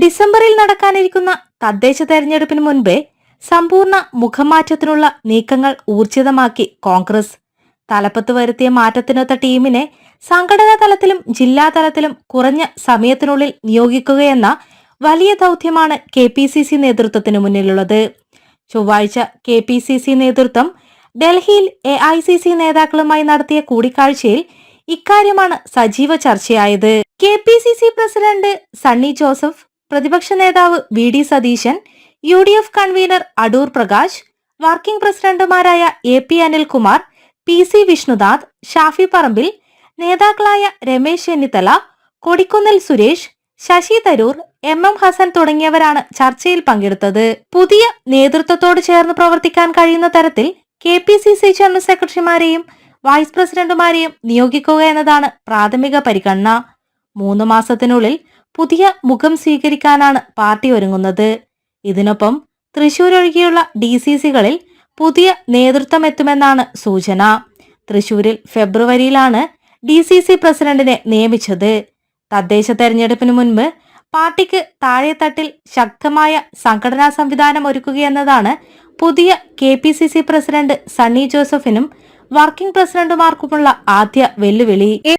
ഡിസംബറിൽ നടക്കാനിരിക്കുന്ന തദ്ദേശ തെരഞ്ഞെടുപ്പിന് മുൻപേ സമ്പൂർണ മുഖമാറ്റത്തിനുള്ള നീക്കങ്ങൾ ഊർജിതമാക്കി കോൺഗ്രസ്. തലപ്പത്ത് വരുത്തിയ മാറ്റത്തിനൊത്ത ടീമിനെ സംഘടനാ തലത്തിലും ജില്ലാ തലത്തിലും കുറഞ്ഞ സമയത്തിനുള്ളിൽ നിയോഗിക്കുകയെന്ന വലിയ ദൗത്യമാണ് കെ പി സി സി നേതൃത്വത്തിന് മുന്നിലുള്ളത്. ചൊവ്വാഴ്ച കെ പി സി സി നേതൃത്വം ഡൽഹിയിൽ എ ഐ സി സി നേതാക്കളുമായി നടത്തിയ കൂടിക്കാഴ്ചയിൽ ഇക്കാര്യമാണ് സജീവ ചർച്ചയായത്. K P C C president Sunny Joseph പ്രതിപക്ഷ നേതാവ് V D Satheesan U D F convener Adoor Prakash working പ്രസിഡന്റുമാരായ A P Anilkumar P C Vishnunath Shafi Parambil നേതാക്കളായ രമേശ് ചെന്നിത്തല കൊടിക്കുന്നിൽ സുരേഷ് ശശി തരൂർ എം എം ഹസൻ തുടങ്ങിയവരാണ് ചർച്ചയിൽ പങ്കെടുത്തത്. പുതിയ നേതൃത്വത്തോട് ചേർന്ന് പ്രവർത്തിക്കാൻ കഴിയുന്ന തരത്തിൽ K P C C general സെക്രട്ടറിമാരെയും vice പ്രസിഡന്റുമാരെയും നിയോഗിക്കുക എന്നതാണ് പ്രാഥമിക പരിഗണന. മൂന്ന് മാസത്തിനുള്ളിൽ പുതിയ മുഖം സ്വീകരിക്കാനാണ് പാർട്ടി ഒരുങ്ങുന്നത്. ഇതിനൊപ്പം തൃശൂർ ഒഴികെയുള്ള ഡി സി സികളിൽ പുതിയ നേതൃത്വം എത്തുമെന്നാണ് സൂചന. തൃശൂരിൽ ഫെബ്രുവരിയിലാണ് ഡി സി സി പ്രസിഡന്റിനെ നിയമിച്ചത്. തദ്ദേശ തെരഞ്ഞെടുപ്പിന് മുൻപ് പാർട്ടിക്ക് താഴെത്തട്ടിൽ ശക്തമായ സംഘടനാ സംവിധാനം ഒരുക്കുകയെന്നതാണ് പുതിയ K P C C president Sunny ജോസഫിനും working പ്രസിഡന്റുമാർക്കുമുള്ള ആദ്യ വെല്ലുവിളി.